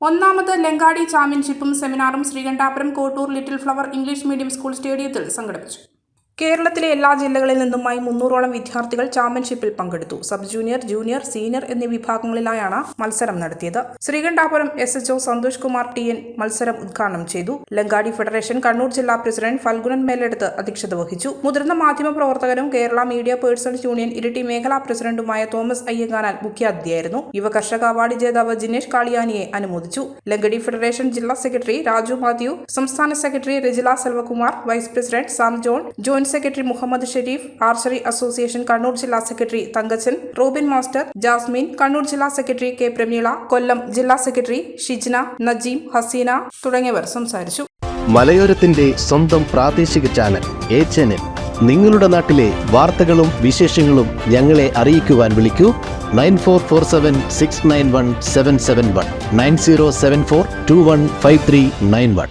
ഒന്നാമത് ലങ്കാടി ചാമ്പ്യൻഷിപ്പും സെമിനാറും Sreekandapuram Kottoor little flower English medium school സ്റ്റേഡിയത്തിൽ സംഘടിപ്പിച്ചു. കേരളത്തിലെ എല്ലാ ജില്ലകളിൽ നിന്നുമായി മുന്നൂറോളം വിദ്യാർത്ഥികൾ ചാമ്പ്യൻഷിപ്പിൽ പങ്കെടുത്തു. സബ് ജൂനിയർ ജൂനിയർ സീനിയർ എന്നീ വിഭാഗങ്ങളിലായാണ് മത്സരം നടത്തിയത്. Sreekandapuram S HO Santhosh Kumar T N മത്സരം ഉദ്ഘാടനം ചെയ്തു. ലങ്കാടി ഫെഡറേഷൻ കണ്ണൂർ ജില്ലാ പ്രസിഡന്റ് ഫൽഗുനൻ മേലെടുത്ത് അധ്യക്ഷത വഹിച്ചു. മുതിർന്ന മാധ്യമ പ്രവർത്തകരും Kerala media persons union Iritty മേഖലാ പ്രസിഡന്റുമായ തോമസ് അയ്യങ്കാനാൽ മുഖ്യാതിഥിയായിരുന്നു. യുവ കർഷക അവാർഡ് ജേതാവ് ജിനേഷ് കാളിയാനിയെ അനുമോദിച്ചു. ലങ്കടി ഫെഡറേഷൻ ജില്ലാ സെക്രട്ടറി രാജു മാത്യു സംസ്ഥാന secretary Rajila Selvakumar vice president Sam John joint secretary Muhammad Sharif archery association Kannur ജില്ലാ secretary Thankachan Robin master Jasmine Kannur ജില്ലാ സെക്രട്ടറി കെ പ്രമീള കൊല്ലം ജില്ലാ സെക്രട്ടറി ഷിജ്ന നജീം ഹസീന തുടങ്ങിയവർ സംസാരിച്ചു. മലയോരത്തിന്റെ സ്വന്തം പ്രാദേശിക ചാനൽ എ ചാനൽ. നിങ്ങളുടെ നാട്ടിലെ വാർത്തകളും വിശേഷങ്ങളും ഞങ്ങളെ അറിയിക്കുവാൻ വിളിക്കൂ. Nine four four seven six nine one seven seven one. Nine zero seven four two one five three nine one.